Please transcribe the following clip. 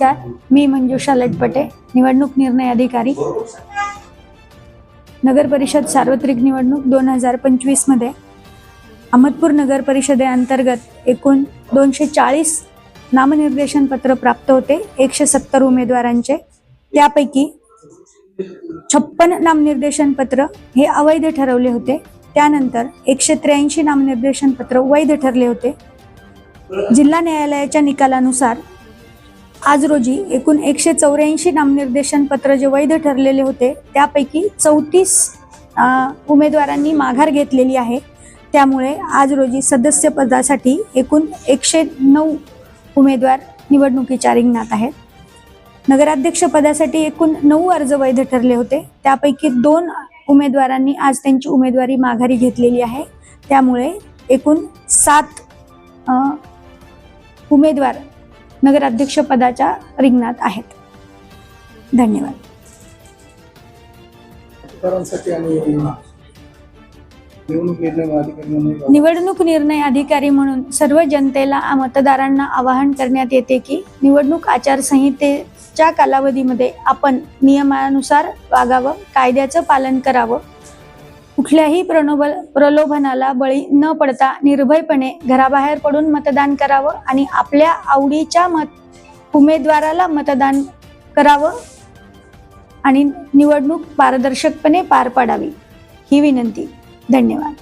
नमस्कार मी मंजुषा लटपटे निवडणूक निर्णय अधिकारी. नगर परिषद सार्वत्रिक निवडणूक दोन हजार पंचवीसमध्ये अहमदपूर नगर परिषदेअंतर्गत एकूण दोनशे चाळीस नामनिर्देशन पत्र प्राप्त होते एकशे सत्तर उमेदवारांचे. त्यापैकी छप्पन नामनिर्देशन पत्र हे अवैध ठरवले होते त्यानंतर एकशे त्र्याऐंशी नामनिर्देशन पत्र वैध ठरले होते. जिल्हा न्यायालयाच्या निकालानुसार आज रोजी एकूण एकशे चौऱ्याऐंशी नामनिर्देशन पत्र जे वैध ठरलेले होते त्यापैकी चौतीस उमेदवारांनी माघार घेतलेली आहे. त्यामुळे आज रोजी सदस्यपदासाठी एकूण एकशे नऊ उमेदवार निवडणुकीच्या रिंगणात आहेत. नगराध्यक्षपदासाठी एकूण नऊ अर्ज वैध ठरले होते. त्यापैकी दोन उमेदवारांनी आज त्यांची उमेदवारी माघारी घेतलेली आहे. त्यामुळे एकूण सात उमेदवार नगराध्यक्ष पदाच्या रिंगणात आहेत. धन्यवाद. निवडणूक निर्णय अधिकारी म्हणून सर्व जनतेला मतदारांना आवाहन करण्यात येते की निवडणूक आचारसंहितेच्या कालावधीमध्ये आपण नियमानुसार वागावं कायद्याचं पालन करावं कुठल्याही प्रणोब प्रलोभनाला बळी न पडता निर्भयपणे घराबाहेर पडून मतदान करावं आणि आपल्या आवडीच्या मत उमेदवाराला मतदान करावं आणि निवडणूक पारदर्शकपणे पार पाडावी. ही विनंती. धन्यवाद.